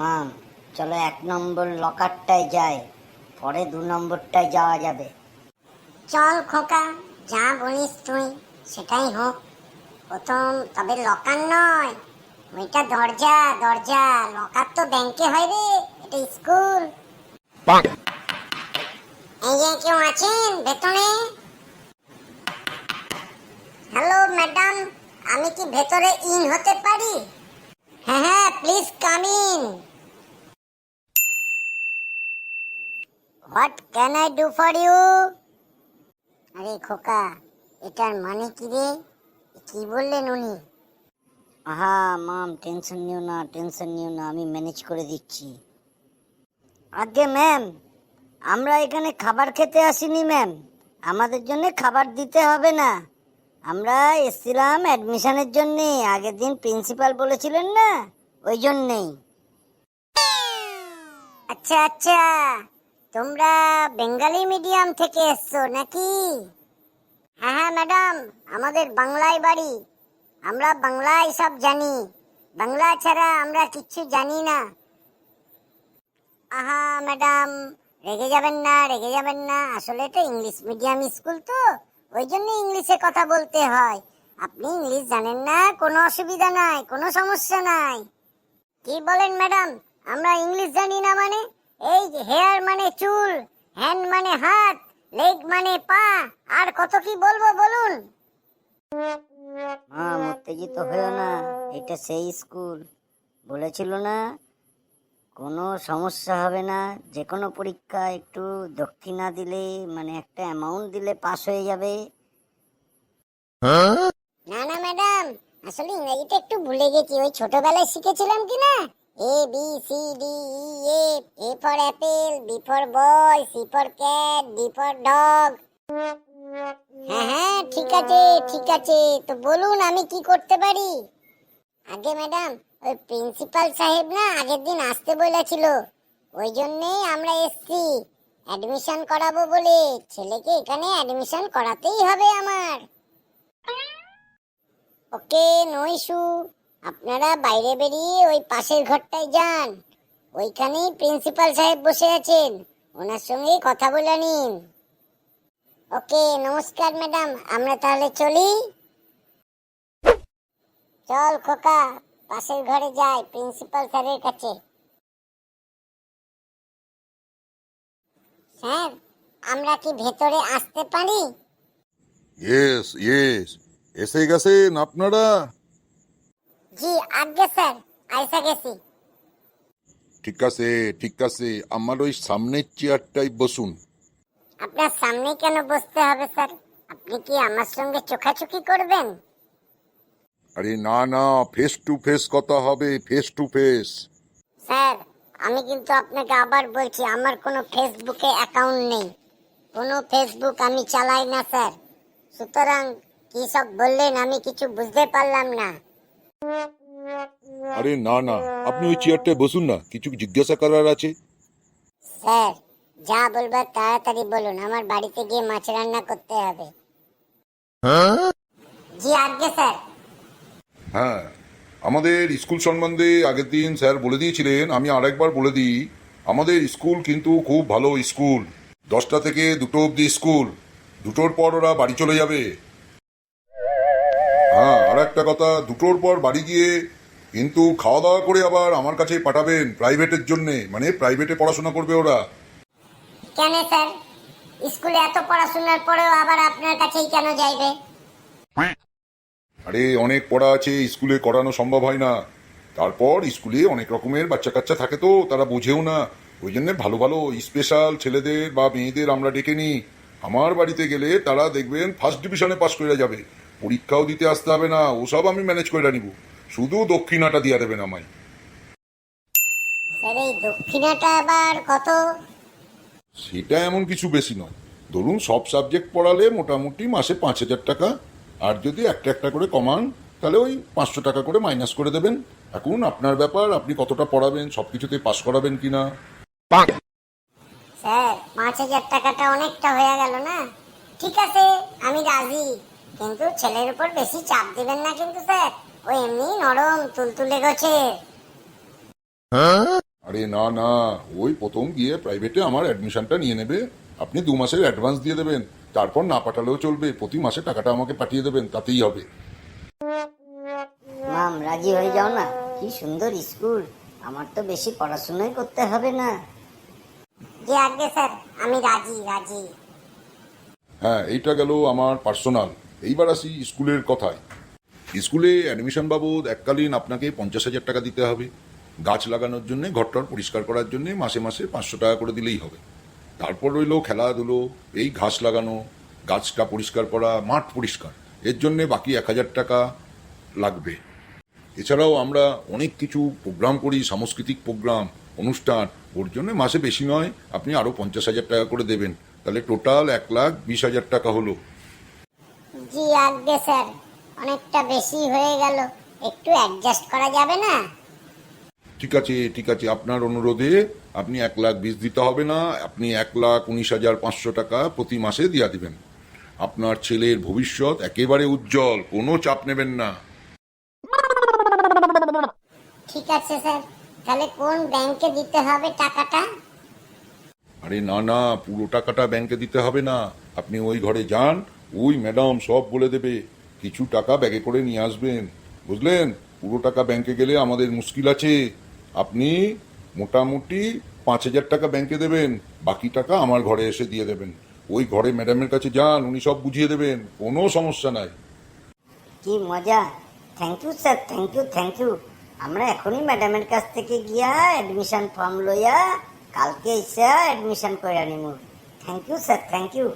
মাম চলো এক নম্বর লকারটায় যাই পরে দু নম্বরটায় যাওয়া যাবে। চল খোকা যা বলিস তুই সেটাই হোক। প্রথম তবে লকার নয় ওইটা দরজা দরজা লকার তো ব্যাংকে হয় রে এটা স্কুল। এই যে কেউ আছেন ভেতরে? হ্যালো ম্যাডাম আমি কি ভেতরে ইন হতে পারি হ্যাঁ হ্যাঁ please come in what can I do for you আরে খোকা এটার মানে কি রে? কি বললেন উনি? আহা মাম টেনশন নিও না টেনশন নিও না আমি ম্যানেজ করে দিচ্ছি। আগে ম্যাম আমরা এখানে খাবার খেতে আসিনি ম্যাম আমাদের জন্য খাবার দিতে হবে না। আমরা এসছিলাম অ্যাডমিশনের জন্যে আগের দিন প্রিন্সিপাল বলেছিলেন না ওই জন্যেই। আচ্ছা আচ্ছা। তোমরা বেঙ্গালি মিডিয়াম থেকে এসছো নাকি? হ্যাঁ হ্যাঁ ম্যাডাম, আমাদের বাংলায় বাড়ি। আমরা বাংলায় সব জানি। বাংলা ছাড়া আমরা কিচ্ছু জানি না। আহা, ম্যাডাম, রেগে যাবেন না, রেগে যাবেন না। আসলে এটা ইংলিশ মিডিয়াম স্কুল তো, ওই জন্য ইংলিশে কথা বলতে হয়। আপনি ইংলিশ জানেন না, কোনো অসুবিধা নাই, কোনো সমস্যা নাই। কি বলেন, ম্যাডাম? আমরা ইংলিশ জানি না মানে? এই হেয়ার মানে চুল হ্যান্ড মানে হাত লেগ মানে পা আর কত কি বলব বলুন? মাম উত্তেজিত হয়েও না এটা সেই স্কুল। বলেছিল না কোনো সমস্যা হবে না যে কোনো পরীক্ষা একটু দক্ষিণা দিলে মানে একটা অ্যামাউন্ট দিলে পাস হয়ে যাবে। না না ম্যাডাম আসলে ইংরেজিটা একটু ভুলে গেছি ওই ছোটবেলায় শিখেছিলাম কি না? A B C D E A for apple B for boy C for cat D for dog হ্যাঁ হ্যাঁ ঠিক আছে ঠিক আছে। তো বলুন, আমি কি করতে পারি? আগে ম্যাডাম, ওই প্রিন্সিপাল সাহেব না আগের দিন আসতে বলেছিল। ওই জন্যেই আমরা এসছি। অ্যাডমিশন করাবো বলে। ছেলেকে এখানে অ্যাডমিশন করাতেই হবে আমার। ওকে নো আপনারা বাইরে বেরিয়ে ওই পাশের ঘরটায় যান। ওইখানেই প্রিন্সিপাল সাহেব বসে আছেন। ওনার সঙ্গে কথা বলে নিন। ওকে, নমস্কার ম্যাডাম। আমরা তাহলে চলি। চল খোকা, পাশের ঘরে যাই, প্রিন্সিপাল স্যারের কাছে। স্যার, আমরা কি ভেতরে আসতে পারি? ইয়েস ইয়েস এসে গেছেন আপনারা? জি আজ্ঞে স্যার আইসা গেছি। ঠিক আছে ঠিক আছে আমার ওই সামনের চেয়ারটাই বসুন। আপনার সামনে কেন বসতে হবে স্যার? আপনি কি আমার সঙ্গে চোখাচোখি করবেন? আরে না না ফেস টু ফেস কথা হবে ফেস টু ফেস স্যার আমি কিন্তু আপনাকে আবার বলছি আমার কোনো ফেসবুকে অ্যাকাউন্ট নেই। কোনো ফেসবুক আমি চালাই না স্যার। সুতরাং কি সব বললেন আমি কিছু বুঝতে পারলাম না। আরে না না আপনি ওই চেয়ারটায় বসুন না কিছু জিজ্ঞাসা করার আছে? স্যার যা বলবার তাড়াতাড়ি বলুন আমার বাড়িতে গিয়ে মাছ রান্না করতে হবে। জি আজ্ঞে স্যার। হ্যাঁ আমাদের স্কুল সম্বন্ধে আগের দিন স্যার বলে দিয়েছিলেন আমি আরেকবার বলে দিই আমাদের স্কুল কিন্তু খুব ভালো স্কুল দশটা থেকে দুটো অবধি স্কুল দুটোর পর ওরা বাড়ি চলে যাবে। হ্যাঁ আর একটা কথা দুটোর পর বাড়ি গিয়ে কিন্তু খাওয়া দাওয়া করে আবার আমার কাছে পাঠাবেন প্রাইভেটের জন্যে। মানে প্রাইভেটে পড়াশোনা করবে ওরা। কেন স্যার? স্কুলে এত পড়াশোনার পরেও আবার আপনার কাছেই কেন যাইবে? আরে অনেক পড়া আছে স্কুলে করানো সম্ভব হয় না। তারপর স্কুলে অনেক রকমের বাচ্চা কাচ্চা থাকে তো তারা বোঝেও না। ওই জন্য ভালো ভালো স্পেশাল ছেলেদের বা মেয়েদের আমরা ডেকে নিই। আমার বাড়িতে গেলে তারা দেখবেন ফার্স্ট ডিভিশনে পাশ করে যাবে। পরীক্ষাও দিতে আসতে হবে না ওসব আমি ম্যানেজ করে নিব। শুধু দক্ষিণাটা দিয়ে দেবেন আমায়। স্যার এই দক্ষিণাটা আবার কত? সেটা এমন কিছু বেশি নয়। ধরুন সব সাবজেক্ট পড়ালে মোটামুটি মাসে পাঁচ হাজার টাকা। আর যদি একটা একটা করে কমান তাহলে ওই পাঁচশো টাকা করে মাইনাস করে দেবেন। এখন আপনার ব্যাপার আপনি কতটা পড়াবেন সব কিছুতে পাশ করাবেন কিনা? স্যার পাঁচ হাজার টাকাটা অনেকটা হয়ে গেল না? ঠিক আছে আমি রাজি। কিন্তু ছেলের উপর বেশি চাপ দিবেন না কিন্তু স্যার। ও এমনি নরম তুলতুলে গছে আরে না না। ওই প্রথম গিয়ে প্রাইভেটে আমার অ্যাডমিশনটা নিয়ে নেবে। আপনি দু মাসের অ্যাডভান্স দিয়ে দেবেন। তারপর না পাঠালেও চলবে। প্রতি মাসে টাকাটা আমাকে পাঠিয়ে দেবেন। তাতেই হবে। মাম রাজি হয়ে যাও না? কি সুন্দর স্কুল। আমার তো বেশি পড়াশোনাই করতে হবে না। জি আগে স্যার। আমি রাজি রাজি। হ্যাঁ এইটা গেল আমার পার্সোনাল এইবার আসি স্কুলের কথায়। স্কুলে অ্যাডমিশন বাবদ এককালীন আপনাকে পঞ্চাশ হাজার টাকা দিতে হবে। গাছ লাগানোর জন্য, ঘরটর পরিষ্কার করার জন্য মাসে মাসে পাঁচশো টাকা করে দিলেই হবে। তারপর রইল খেলাধুলো, এই ঘাস লাগানো, গাছটা পরিষ্কার করা, মাঠ পরিষ্কার। এর জন্যে বাকি এক হাজার টাকা লাগবে। এছাড়াও আমরা অনেক কিছু প্রোগ্রাম করি, সাংস্কৃতিক প্রোগ্রাম, অনুষ্ঠান। ওর জন্য মাসে বেশি নয়, আপনি আরও পঞ্চাশ হাজার টাকা করে দেবেন। তাহলে টোটাল এক লাখ বিশ হাজার টাকা হলো। জি আগে স্যার অনেকটা বেশি হয়ে গেল। একটু অ্যাডজাস্ট করা যাবে না? ঠিক আছে ঠিক আছে। আপনার অনুরোধে আপনি এক লাখ বিশ দিতে হবে না। আপনি এক লাখ উনিশ হাজার পাঁচশো টাকা প্রতি মাসে দিয়া দিবেন। আপনার ছেলের ভবিষ্যৎ একেবারে উজ্জ্বল কোনো চাপ নেবেন না। ঠিক আছে স্যার। তাহলে কোন ব্যাংকে দিতে হবে টাকাটা? আরে না না পুরো টাকাটা ব্যাংকে দিতে হবে না। আপনি ওই ঘরে যান ওই ম্যাডাম সব বলে দেবে। কিছু টাকা ব্যাগে করে নিয়ে আসবেন। বুঝলেন? পুরো টাকা ব্যাংকে গেলে আমাদের মুশকিল আছে। আপনি মোটামুটি পাঁচ হাজার টাকা ব্যাংকে দেবেন। বাকি টাকা আমার ঘরে এসে দিয়ে দেবেন। ওই ঘরে ম্যাডামের কাছে যান, উনি সব বুঝিয়ে দেবেন। কোনো সমস্যা নাই। কি মজা? Thank you sir thank you thank you আমরা এখনই ম্যাডামের কাছ থেকে গিয়া অ্যাডমিশন ফর্ম লইয়া কালকে এসে অ্যাডমিশন করে আনিমু thank you sir thank you